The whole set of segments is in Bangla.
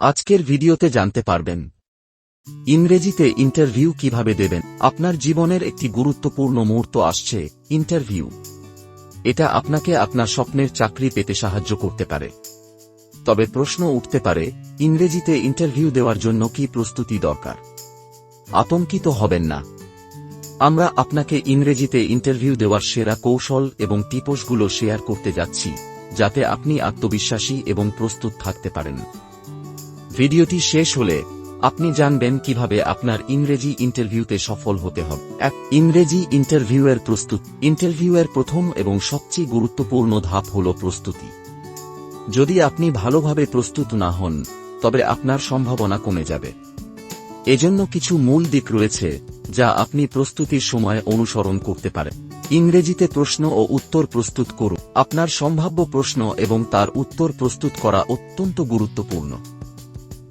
আজকের ভিডিওতে জানতে পারবেন। ইংরেজিতে ইন্টারভিউ কীভাবে দেবেন? আপনার জীবনের একটি গুরুত্বপূর্ণ মুহূর্ত আসছে, ইন্টারভিউ। এটা আপনাকে আপনার স্বপ্নের চাকরি পেতে সাহায্য করতে পারে। তবে প্রশ্ন উঠতে পারে, ইংরেজিতে ইন্টারভিউ দেওয়ার জন্য কি প্রস্তুতি দরকার? আতঙ্কিত হবেন না। আমরা আপনাকে ইংরেজিতে ইন্টারভিউ দেওয়ার সেরা কৌশল এবং টিপসগুলো শেয়ার করতে যাচ্ছি, যাতে আপনি আত্মবিশ্বাসী এবং প্রস্তুত থাকতে পারেন। ভিডিওটি শেষ হলে আপনি জানবেন কীভাবে আপনার ইংরেজি ইন্টারভিউতে সফল হতে হবে। এক, ইংরেজি ইন্টারভিউয়ের প্রস্তুত। ইন্টারভিউয়ের প্রথম এবং সবচেয়ে গুরুত্বপূর্ণ ধাপ হল প্রস্তুতি। যদি আপনি ভালোভাবে প্রস্তুত না হন, তবে আপনার সম্ভাবনা কমে যাবে। এজন্য কিছু মূল দিক রয়েছে যা আপনি প্রস্তুতির সময় অনুসরণ করতে পারেন। ইংরেজিতে প্রশ্ন ও উত্তর প্রস্তুত করুন। আপনার সম্ভাব্য প্রশ্ন এবং তার উত্তর প্রস্তুত করা অত্যন্ত গুরুত্বপূর্ণ।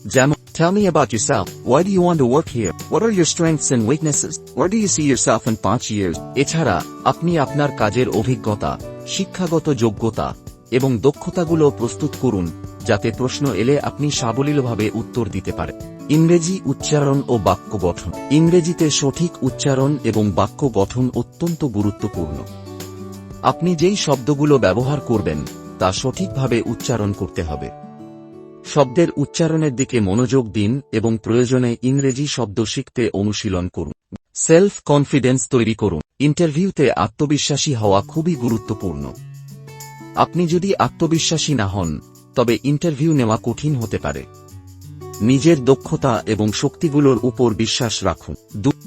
যেমন Tell me about yourself. Why do you want to work here? What are your strengths and weaknesses? Where do you see yourself in 5 years? এছাড়া, আপনি আপনার কাজের অভিজ্ঞতা, শিক্ষাগত যোগ্যতা এবং দক্ষতাগুলো প্রস্তুত করুন, যাতে প্রশ্ন এলে আপনি সাবলীলভাবে উত্তর দিতে পারেন ইংরেজি উচ্চারণ ও বাক্য গঠন ইংরেজিতে সঠিক উচ্চারণ এবং বাক্য গঠন অত্যন্ত গুরুত্বপূর্ণ আপনি যেই শব্দগুলো ব্যবহার করবেন, তা সঠিকভাবে উচ্চারণ করতে হবে শব্দের উচ্চারণের দিকে মনোযোগ দিন এবং প্রয়োজনে ইংরেজি শব্দ শিখতে অনুশীলন করুন। সেলফ কনফিডেন্স তৈরি করুন। ইন্টারভিউতে আত্মবিশ্বাসী হওয়া খুবই গুরুত্বপূর্ণ। আপনি যদি আত্মবিশ্বাসী না হন, তবে ইন্টারভিউ নেওয়া কঠিন হতে পারে। নিজের দক্ষতা এবং শক্তিগুলোর উপর বিশ্বাস রাখুন।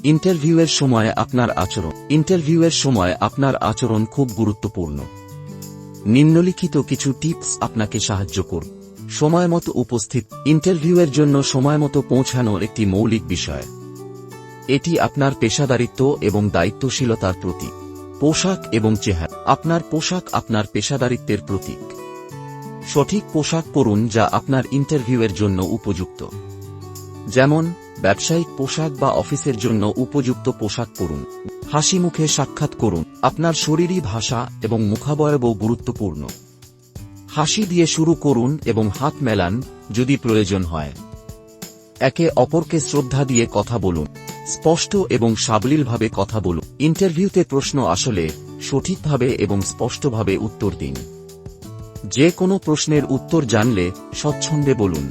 ইন্টারভিউয়ের সময় আপনার আচরণ। ইন্টারভিউয়ের সময় আপনার আচরণ খুব গুরুত্বপূর্ণ। নিম্নলিখিত কিছু টিপস আপনাকে সাহায্য করুন সময়মতো উপস্থিত ইন্টারভিউয়ের জন্য সময়মতো পৌঁছানোর একটি মৌলিক বিষয়। এটি আপনার পেশাদারিত্ব এবং দায়িত্বশীলতার প্রতীক, পোশাক এবং চেহারা। আপনার পোশাক আপনার পেশাদারিত্বের প্রতীক। সঠিক পোশাক পরুন যা আপনার ইন্টারভিউয়ের জন্য উপযুক্ত। যেমন, ব্যবসায়িক পোশাক বা অফিসের জন্য উপযুক্ত পোশাক পরুন। হাসি মুখে সাক্ষাৎ করুন। আপনার শরীরী ভাষা এবং মুখাবয়বও গুরুত্বপূর্ণ। হাসি দিয়ে শুরু করুন এবং হাত মেলান, যদি প্রয়োজন হয়। একে অপরকে শ্রদ্ধা দিয়ে কথা বলুন, স্পষ্ট এবং সাবলীলভাবে কথা বলুন। ইন্টারভিউতে প্রশ্ন আসলে সঠিকভাবে এবং স্পষ্টভাবে উত্তর দিন। যে কোনো প্রশ্নের উত্তর জানলে স্বচ্ছন্দে বলুন।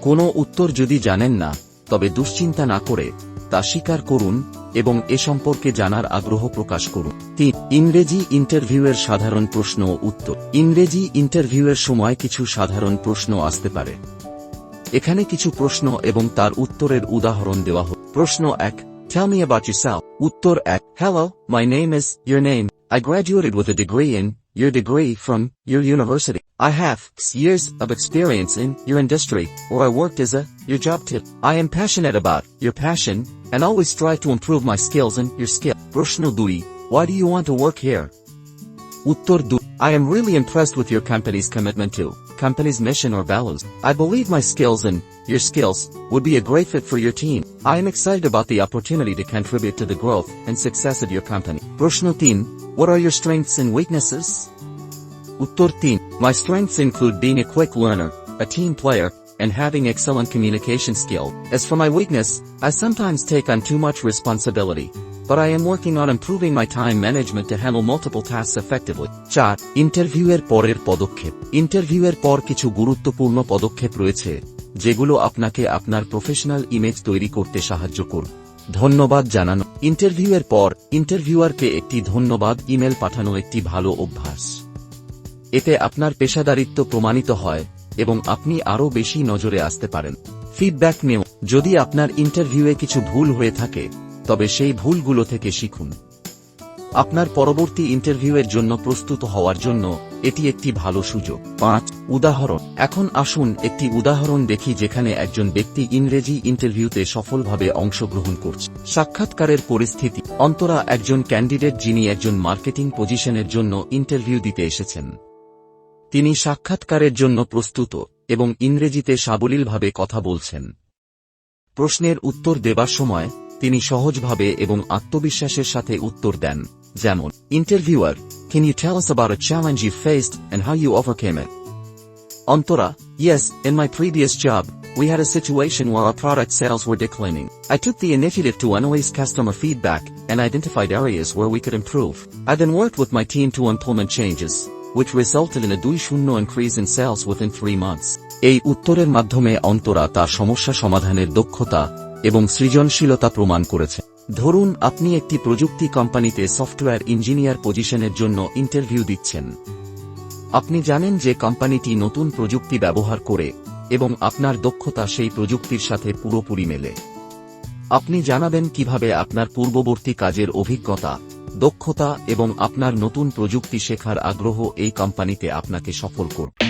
কোনো উত্তর যদি জানেন না, তবে দুশ্চিন্তা না করে তা স্বীকার করুন এবং এ সম্পর্কে জানার আগ্রহ প্রকাশ করুন তিন ইংরেজি ইন্টারভিউয়ের সাধারণ প্রশ্ন ও উত্তর ইংরেজি ইন্টারভিউয়ের সময় কিছু সাধারণ প্রশ্ন আসতে পারে এখানে কিছু প্রশ্ন এবং তার উত্তরের উদাহরণ দেওয়া হল প্রশ্ন এক Tell me about yourself. উত্তর এক Hello, my name is, your name. I graduated with a degree in, your degree from, your university. I have years of experience in your industry, or I worked as a, your job tip. I am passionate about your passion, and always strive to improve my skills and your skill. প্রশ্ন দুই Why do you want to work here? উত্তর দুই I am really impressed with your company's commitment to company's mission or values. I believe my skills and your skills would be a great fit for your team. I am excited about the opportunity to contribute to the growth and success of your company. প্রশ্ন তিন What are your strengths and weaknesses? উত্তর তিন My strengths include being a quick learner, a team player, and having excellent communication skill. As for my weakness, I sometimes take on too much responsibility. But I am working on improving my time management to handle multiple tasks effectively. চার ইন্টারভিউয়ের পরের পদক্ষেপ ইন্টারভিউয়ের পর কিছু গুরুত্বপূর্ণ পদক্ষেপ রয়েছে যেগুলো আপনাকে আপনার প্রফেশনাল ইমেজ তৈরি করতে সাহায্য করবে ধন্যবাদ জানানো ইন্টারভিউয়ের পর ইন্টারভিউয়ারকে একটি ধন্যবাদ ইমেল পাঠানো একটি ভালো অভ্যাস এতে আপনার পেশাদারিত্ব প্রমাণিত হয় এবং আপনি আরও বেশি নজরে আসতে পারেন। ফিডব্যাক নেও। যদি আপনার ইন্টারভিউয়ে কিছু ভুল হয়ে থাকে, তবে সেই ভুলগুলো থেকে শিখুন। আপনার পরবর্তী ইন্টারভিউয়ের জন্য প্রস্তুত হওয়ার জন্য এটি একটি ভালো সুযোগ। পাঁচ, উদাহরণ। এখন আসুন একটি উদাহরণ দেখি যেখানে একজন ব্যক্তি ইংরেজি ইন্টারভিউতে সফলভাবে অংশগ্রহণ করছে। সাক্ষাৎকারের পরিস্থিতি। অন্তরা একজন ক্যান্ডিডেট যিনি একজন মার্কেটিং পজিশনের জন্য ইন্টারভিউ দিতে এসেছেন। তিনি সাক্ষাৎকারের জন্য প্রস্তুত এবং ইংরেজিতে সাবলীলভাবে কথা বলছেন প্রশ্নের উত্তর দেবার সময় তিনি সহজভাবে এবং আত্মবিশ্বাসের সাথে উত্তর দেন যেমন interviewer can you tell us about a challenge you faced and how you overcame it Antora, yes, in my previous job, we had a situation where our product sales were declining. I took the initiative to analyze customer feedback and identified areas where we could improve. I then worked with my team to implement changes, Which resulted in a 2 increase in sales within three months. এই উত্তরের মাধ্যমে অন্তরা তার সমস্যা সমাধানের দক্ষতা এবং সৃজনশীলতা প্রমাণ করেছে। ধরুন, আপনি একটি প্রযুক্তি কোম্পানিতে সফটওয়্যার ইঞ্জিনিয়ার পজিশনের জন্য ইন্টারভিউ দিচ্ছেন। আপনি জানেন যে কোম্পানিটি নতুন প্রযুক্তি ব্যবহার করে এবং আপনার দক্ষতা সেই প্রযুক্তির সাথে পুরোপুরি মেলে। আপনি জানাবেন কীভাবে আপনার পূর্ববর্তী কাজের অভিজ্ঞতা দক্ষতা এবং আপনার নতুন প্রযুক্তি শেখার আগ্রহ এই কোম্পানিতে আপনাকে সফল করবে।